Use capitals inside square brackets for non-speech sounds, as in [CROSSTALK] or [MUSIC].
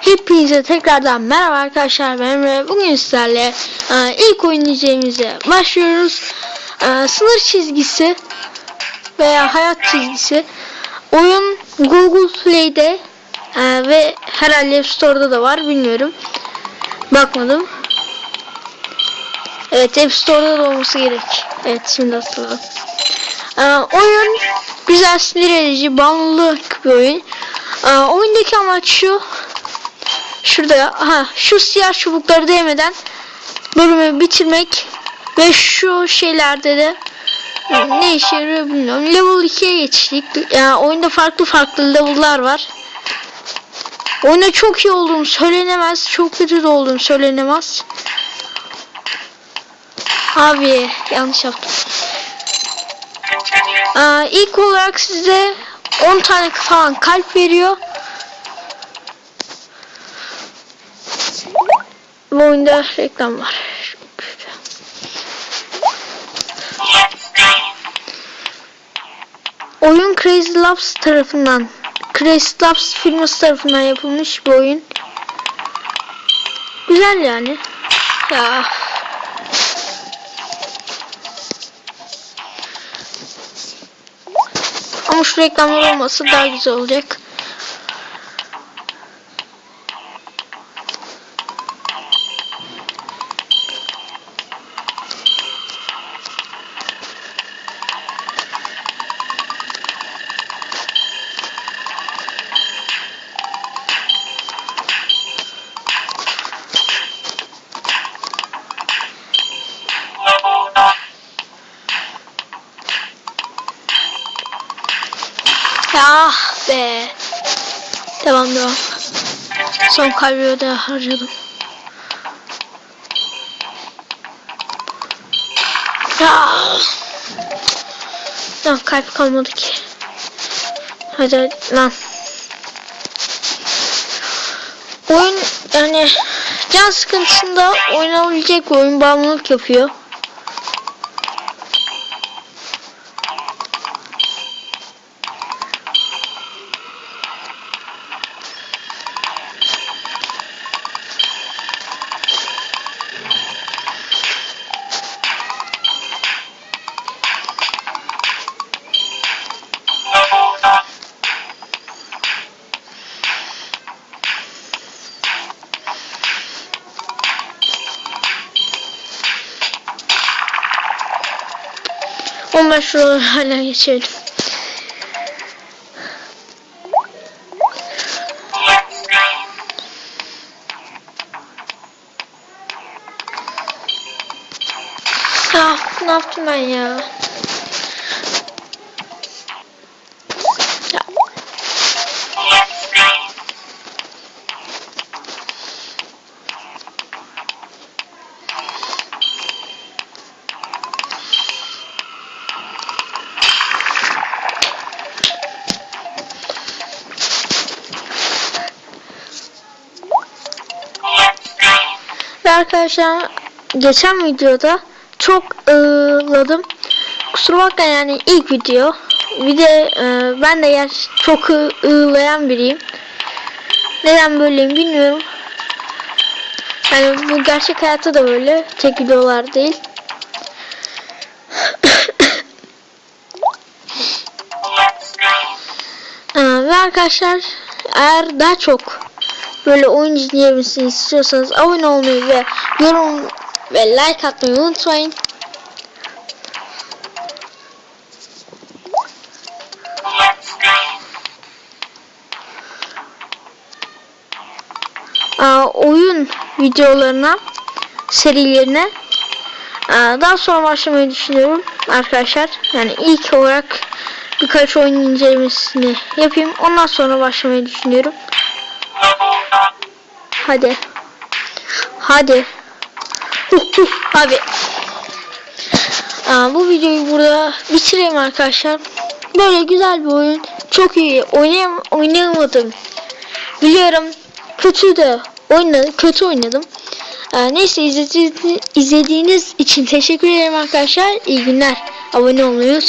Hepinize tekrardan merhaba arkadaşlar ben Emre. Bugün sizlerle e, ilk oynayacağımıza başlıyoruz. E, sınır çizgisi veya hayat çizgisi. Oyun Google Play'de e, ve herhalde App Store'da da var bilmiyorum. Bakmadım. Evet App Store'da da olması gerek. Evet şimdi hatırladım. E, oyun güzel sinir edici bağımlılık bir oyun. E, oyundaki amaç şu şurada ha şu siyah çubukları değmeden bölümü bitirmek ve şu şeylerde de ne işe yarıyor bilmiyorum. Level 2'ye geçtik. Yani oyunda farklı farklı level'lar var. Oyunda çok iyi olduğum söylenemez. Çok kötü de olduğum söylenemez. Abi yanlış yaptım. Aa, ilk olarak size 10 tane falan kalp veriyor. Bu oyunda reklam var. Oyun Crazy Labs tarafından Crazy Labs firması tarafından yapılmış bir oyun. Güzel yani. Ya. Ama şu reklamlar olmasa daha güzel olacak. Ya be. Devam devam. Son kalbi de harcadım. Ya. Lan kalp kalmadı ki. Hadi, lan. Oyun yani can sıkıntısında oynanabilecek oyun bağımlılık yapıyor. Onlar şuraları hala geçelim. Ya ne yaptım ben? Ya. Arkadaşlar geçen videoda çok ığladım. Kusura bakmayın yani ilk video. Bir de e, ben de yer çok ığlayan biriyim. Neden böyleyim bilmiyorum. Yani bu gerçek hayatta da böyle. Tek videolar değil. [COUGHS] Ee, ve arkadaşlar eğer daha çok böyle oyun izleyebilmesini istiyorsanız abone olmayı ve yorum ve like atmayı unutmayın. Aa, oyun videolarına serilerine aa, daha sonra başlamayı düşünüyorum arkadaşlar. Yani ilk olarak birkaç oyun incelemesini yapayım. Ondan sonra başlamayı düşünüyorum. Hadi. Hadi. Huh, huh, Abi. Aa, bu videoyu burada bitireyim arkadaşlar. Böyle güzel bir oyun. Çok iyi. Oynayam oynayamadım. Biliyorum. Kötü de oynadım. Kötü oynadım. Ee, neyse izledi- izlediğiniz için teşekkür ederim arkadaşlar. İyi günler. Abone olmayı unutmayın.